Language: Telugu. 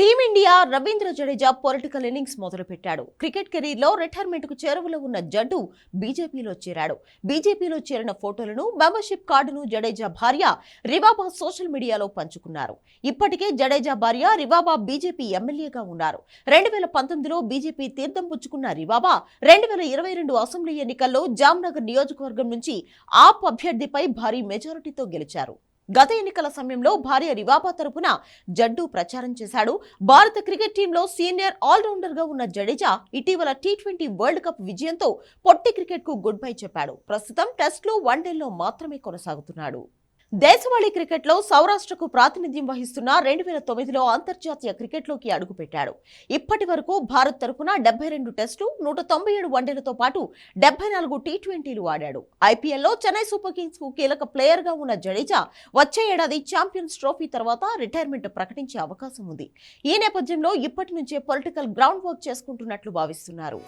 Team India Ravindra Jadeja political innings మొదలుపెట్టాడు. క్రికెట్ కెరీర్లో రిటైర్మెంట్కు చేరువలో ఉన్న జడ్డు బీజేపీలో చేరాడు. బీజేపీలో చేరిన ఫోటోలను మెంబర్షిప్ కార్డును జడేజా భార్య రివాబా సోషల్ మీడియాలో పంచుకున్నారు. ఇప్పటికే జడేజా భార్య రివాబా బీజేపీ ఎమ్మెల్యేగా ఉన్నారు. రెండు వేల పంతొమ్మిదిలో బీజేపీ తీర్థం పుచ్చుకున్న రివాబా రెండు వేల ఇరవై రెండు అసెంబ్లీ ఎన్నికల్లో జామ్నగర్ నియోజకవర్గం నుంచి ఆప్ అభ్యర్థిపై భారీ మెజారిటీతో గెలిచారు. గత ఎన్నికల సమయంలో భార్య రివాబా తరపున జడ్డు ప్రచారం చేశాడు. భారత క్రికెట్ టీంలో సీనియర్ ఆల్రౌండర్గా ఉన్న జడేజా ఇటీవల టీ ట్వంటీ వరల్డ్ కప్ విజయంతో పొట్టి క్రికెట్కు గుడ్ బై చెప్పాడు. ప్రస్తుతం టెస్ట్లు వన్డేల్లో మాత్రమే కొనసాగుతున్నాడు. దేశవాళీ క్రికెట్లో సౌరాష్ట్రకు ప్రాతినిధ్యం వహిస్తున్న రెండు వేల తొమ్మిదిలో అంతర్జాతీయ క్రికెట్లోకి అడుగుపెట్టాడు. ఇప్పటి వరకు భారత్ తరపున డెబ్బై రెండు టెస్టులు నూట తొంభై ఏడు వన్డేలతో పాటు డెబ్బై నాలుగు టీ ట్వంటీలు ఆడాడు. ఐపీఎల్లో చెన్నై సూపర్ కింగ్స్కు కీలక ప్లేయర్గా ఉన్న జడేజా వచ్చే ఏడాది ఛాంపియన్స్ ట్రోఫీ తర్వాత రిటైర్మెంట్ ప్రకటించే అవకాశం ఉంది. ఈ నేపథ్యంలో ఇప్పటి నుంచే పొలిటికల్ గ్రౌండ్ వర్క్ చేసుకుంటున్నట్లు భావిస్తున్నారు.